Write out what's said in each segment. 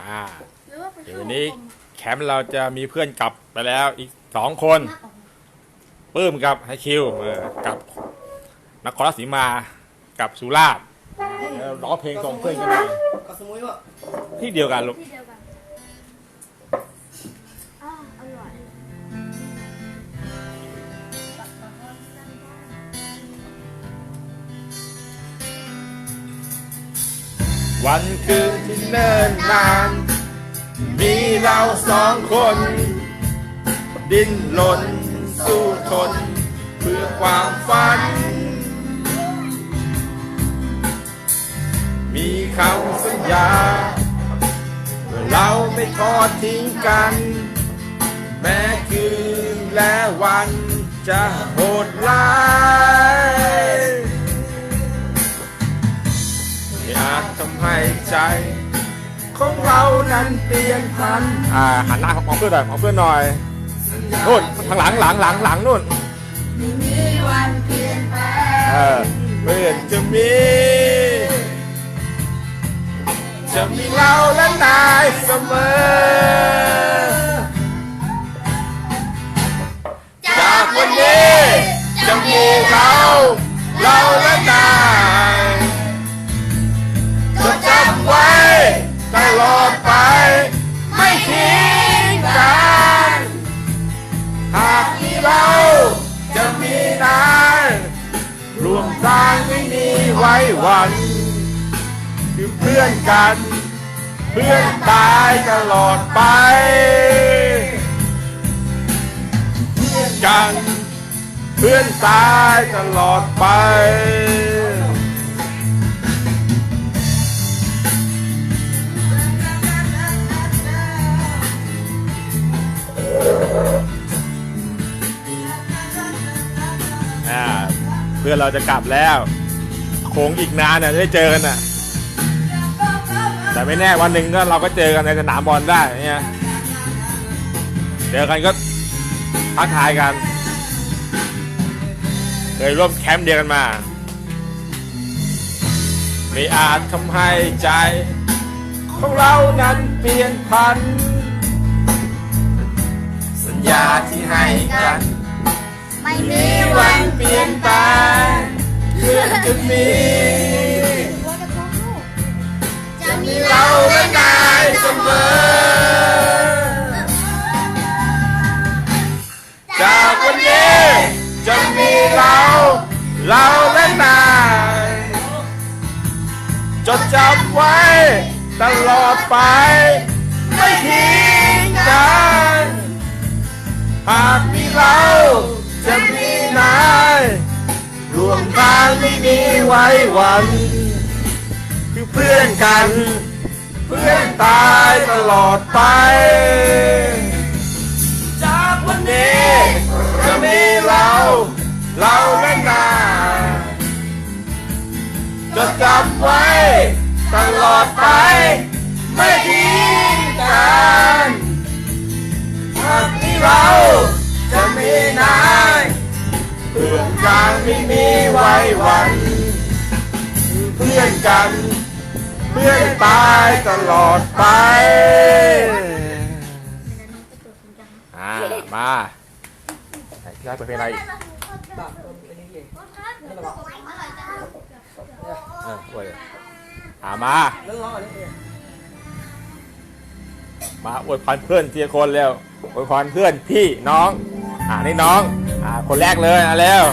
อ่าหรือว่าไปเดี๋ยวเข้าวันนี้กรมแคมป์เราจะมีเพื่อนกลับไปแล้วอีกสองคนหน้าออกปื้มกับไฮคิวเออกับนครราชสีมากับสุราษฎร์เออร้องเพลงส่งเพื่อนกันมาก็สมุยว่าที่เดียวกันลูกที่เดียวกัน วันคืนที่เนิ่นนาน มีเราสองคน ดิ้นรนสู้ทน เพื่อความฝัน มีคำสัญญาว่าเราไม่ทอดทิ้งกัน แม้คืนและวันจะโหดร้าย ให้ใจของเรานั้นเปลี่ยนพันอ่าหันหน้าของเพื่อนหน่อยของเพื่อนหน่อยนู่นทางหลังหลังหลังหลังนู่นเออเพื่อนจะมี จะมีเราและนายเสมอจากวันนี้จะมีเราเราและนายันคือเพื่อนกัน เพื่อนตายตลอดไป เพื่อนกัน เพื่อนตายตลอดไปอ่าเพื่อนเราจะกลับแล้ว คงอีกนานน่ะจะได้เจอกันน่ะ แต่ไม่แน่วันหนึ่งก็เราก็เจอกันในสนามบอลได้เนี่ยเจอกันก็ทักทายกันเคยร่วมแคมป์เดียวกันมา ไม่อาจทำให้ใจ ของเรานั้นเปลี่ยนพัน สัญญาที่ให้กัน ไม่มีมีวัวันนเปลี่ยนแปลงเพื่อน จะมี จะมีเราและนายเสมอ จากวันนี้จะมีเรา เราและนายจดจำไว้ตลอดไป ไม่ทิ้ง ทางไม่มีไว้วัน คือเพื่อนกัน เพื่อนตายตลอดไป จากวันนี้จะมีเรา เราและนาจะจำไว้ตลอดไป ไม่ทิ้งกันหากมีเราจะมีนาย อนกันไม่มีไว้วัน เพื่อนกัน เพื่อนตายตลอดไป อ่า มาพี่ได้เปิดเพลงอะไรอีกแบบอันนี้เองเออโอ้ยอ่ามาแล้วร้องอันนี้เองมาอวยพรเพื่อนทีละคนเร็วอวยพรเพื่อนพี่น้อง อ่านี่น้อง อ่าคนแรกเลยอะเร็ว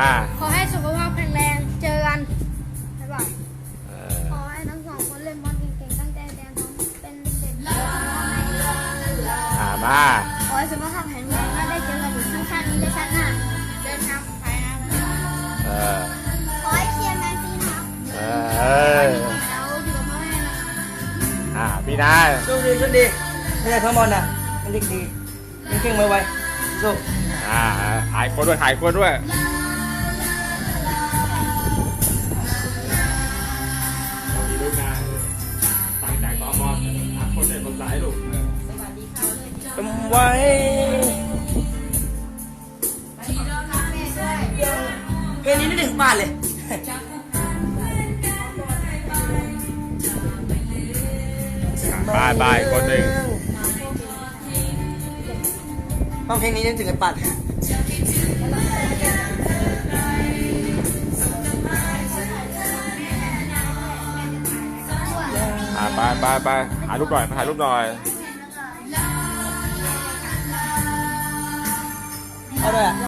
อ่ามาขอให้สุขภาพแข็งแรงเจอกันบ๊ายบายเออขอให้ทั้งสองคนเล่นบอลเก่งๆตั้งใจเรียนทำเป็นเด็กดีอ่ามา ขอให้สุขภาพแข็งแรงและได้เจอกันอีกทั้งชาตินี้และชาติหน้าเดินทางปลอดภัยนะเออขอให้เชียร์แมนซีนะครับเออเราอยู่กับพ่อแม่นะอ่าพี่นายโชคดีโชคดีไม่ใช่ทั้งบอลนะมันเด็กดีเก่งๆไวๆสู้อ่าถ่ายคนด้วยถ่ายคนด้วย ไว้เพลงนี้ไม่ถึงบ้านเลยบายบายคนหนึ่งฟังเพลงนี้นึกถึงไอ้ปัดไปไปไปหายรูปหน่อยมาถ่ายรูปหน่อย 啊对